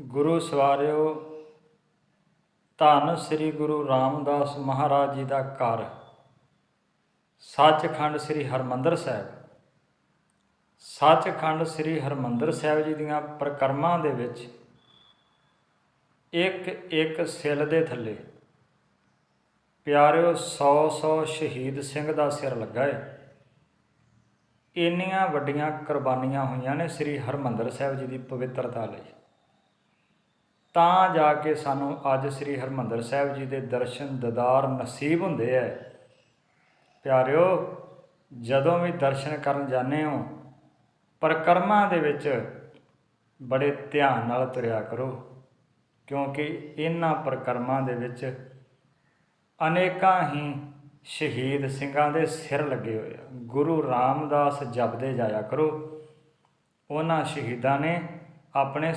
ਗੁਰੂ ਸਵਾਰਿਓ, ਧੰਨ ਸ੍ਰੀ ਗੁਰੂ ਰਾਮਦਾਸ ਮਹਾਰਾਜ ਜੀ ਦਾ ਘਰ। ਸੱਚਖੰਡ ਸ੍ਰੀ ਹਰਮੰਦਰ ਸਾਹਿਬ। ਸੱਚਖੰਡ ਸ੍ਰੀ ਹਰਮੰਦਰ ਸਾਹਿਬ ਜੀ ਦੀਆਂ ਪ੍ਰਕਰਮਾਂ ਦੇ ਵਿੱਚ ਇੱਕ ਇੱਕ ਸਿਲ ਦੇ ਥੱਲੇ ਪਿਆਰਿਓ 100 100 ਸ਼ਹੀਦ ਸਿੰਘ ਦਾ ਸਿਰ ਲੱਗਾ ਹੈ ਇੰਨੀਆਂ ਵੱਡੀਆਂ ਕੁਰਬਾਨੀਆਂ ਹੋਈਆਂ ਨੇ ਸ੍ਰੀ ਹਰਮੰਦਰ ਸਾਹਿਬ ਜੀ ਦੀ ਪਵਿੱਤਰਤਾ ਲਈ। ਤਾਂ ਜਾ ਕੇ ਸਾਨੂੰ ਅੱਜ ਸ੍ਰੀ ਹਰਮੰਦਰ ਸਾਹਿਬ ਜੀ ਦੇ ਦਰਸ਼ਨ ਦਦਾਰ ਨਸੀਬ ਹੁੰਦੇ ਐ। ਪਿਆਰਿਓ, ਜਦੋਂ ਵੀ ਦਰਸ਼ਨ ਕਰਨ ਜਾਂਦੇ ਹੋ, ਪਰਕਰਮਾਂ ਦੇ ਵਿੱਚ ਬੜੇ ਧਿਆਨ ਨਾਲ ਤੁਰਿਆ ਕਰੋ, ਕਿਉਂਕਿ ਇਹਨਾਂ ਪਰਕਰਮਾਂ ਦੇ ਵਿੱਚ ਅਨੇਕਾਂ ਹੀ ਸ਼ਹੀਦ ਸਿੰਘਾਂ ਦੇ ਸਿਰ ਲੱਗੇ ਹੋਏ ਆ। ਗੁਰੂ ਰਾਮਦਾਸ ਜਪਦੇ ਜਾਇਆ ਕਰੋ। ਉਹਨਾਂ ਸ਼ਹੀਦਾਂ ਨੇ ਆਪਣੇ